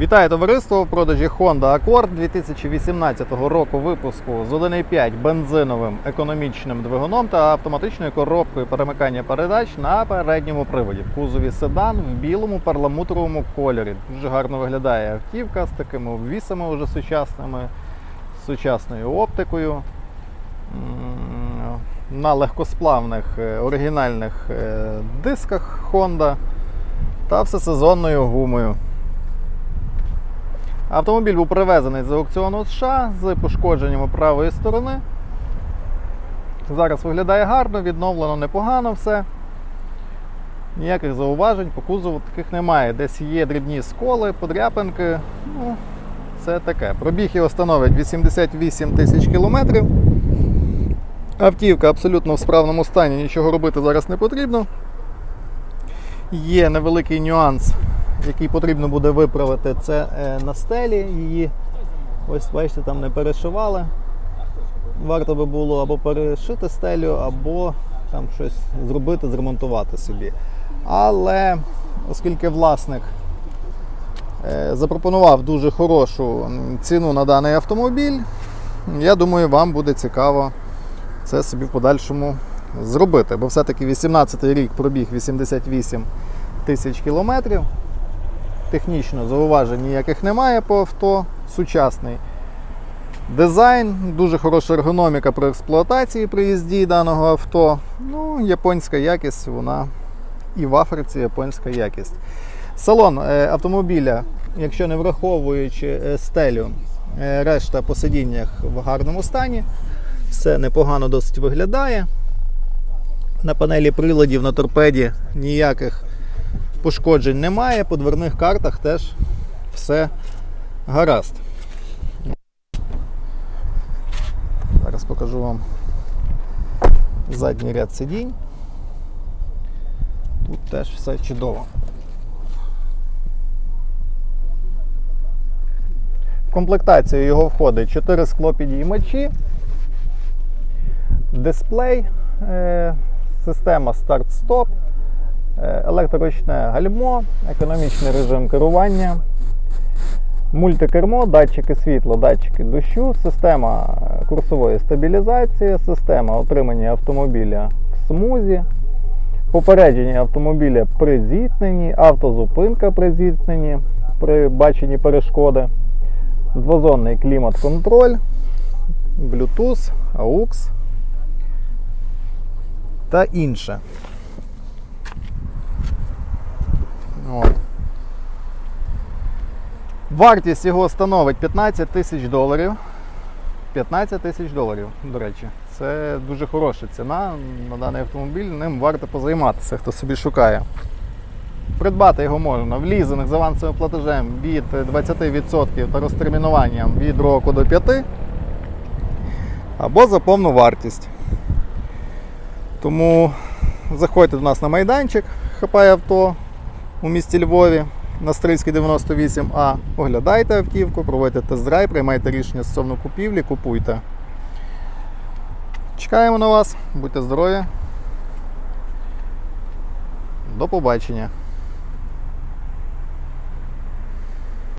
Вітаю товариство в продажі Honda Accord 2018 року випуску з 1,5 бензиновим економічним двигуном та автоматичною коробкою перемикання передач на передньому приводі. В кузові седан в білому перламутровому кольорі. Дуже гарно виглядає автівка з такими обвісами вже сучасними, з сучасною оптикою. На легкосплавних е, оригінальних е, дисках Honda та всесезонною гумою. Автомобіль був привезений з аукціону США з пошкодженнями правої сторони. Зараз виглядає гарно, відновлено непогано все. Ніяких зауважень по кузову таких немає. Десь є дрібні сколи, подряпинки. Ну, це таке. Пробіг його становить 88 тисяч кілометрів. Автівка абсолютно в справному стані, нічого робити зараз не потрібно. Є невеликий нюанс який потрібно буде виправити, це е, на стелі. Її, ось бачите, там не перешивали. Варто би було або перешити стелю, або там щось зробити, зремонтувати собі. Але оскільки власник е, запропонував дуже хорошу ціну на даний автомобіль, я думаю, вам буде цікаво це собі в подальшому зробити. Бо все-таки 18 рік пробіг 88 тисяч кілометрів. Технічно зауважень ніяких немає по авто. Сучасний дизайн, дуже хороша ергономіка при експлуатації при їзді даного авто. Ну, японська якість, вона і в Африці японська якість. Салон е, автомобіля, якщо не враховуючи е, стелю, е, решта по сидіннях в гарному стані. Все непогано досить виглядає. На панелі приладів на торпеді ніяких пошкоджень немає, по дверних картах теж все гаразд. Зараз покажу вам задній ряд сидінь. Тут теж все чудово. В комплектацію його входить 4 склопідіймачі, дисплей, е, система старт-стоп, електроручне гальмо, економічний режим керування, мультикермо, датчики світла, датчики дощу, система е, курсової стабілізації, система отримання автомобіля в смузі, попередження автомобіля при зіткненні, автозупинка при зіткненні, при баченні перешкоди, двозонний клімат-контроль, Bluetooth, AUX та інше. Вартість його становить 15 тисяч доларів. 15 тисяч доларів, до речі. Це дуже хороша ціна на даний автомобіль, ним варто позайматися, хто собі шукає. Придбати його можна в лізинг з авансовим платежем від 20% та розтермінуванням від року до 5 або за повну вартість. Тому заходьте до нас на майданчик, хапає авто у місті Львові на Стрільській 98А. Оглядайте автівку, проводьте тест-драйв, приймайте рішення стосовно купівлі, купуйте. Чекаємо на вас, будьте здорові. До побачення.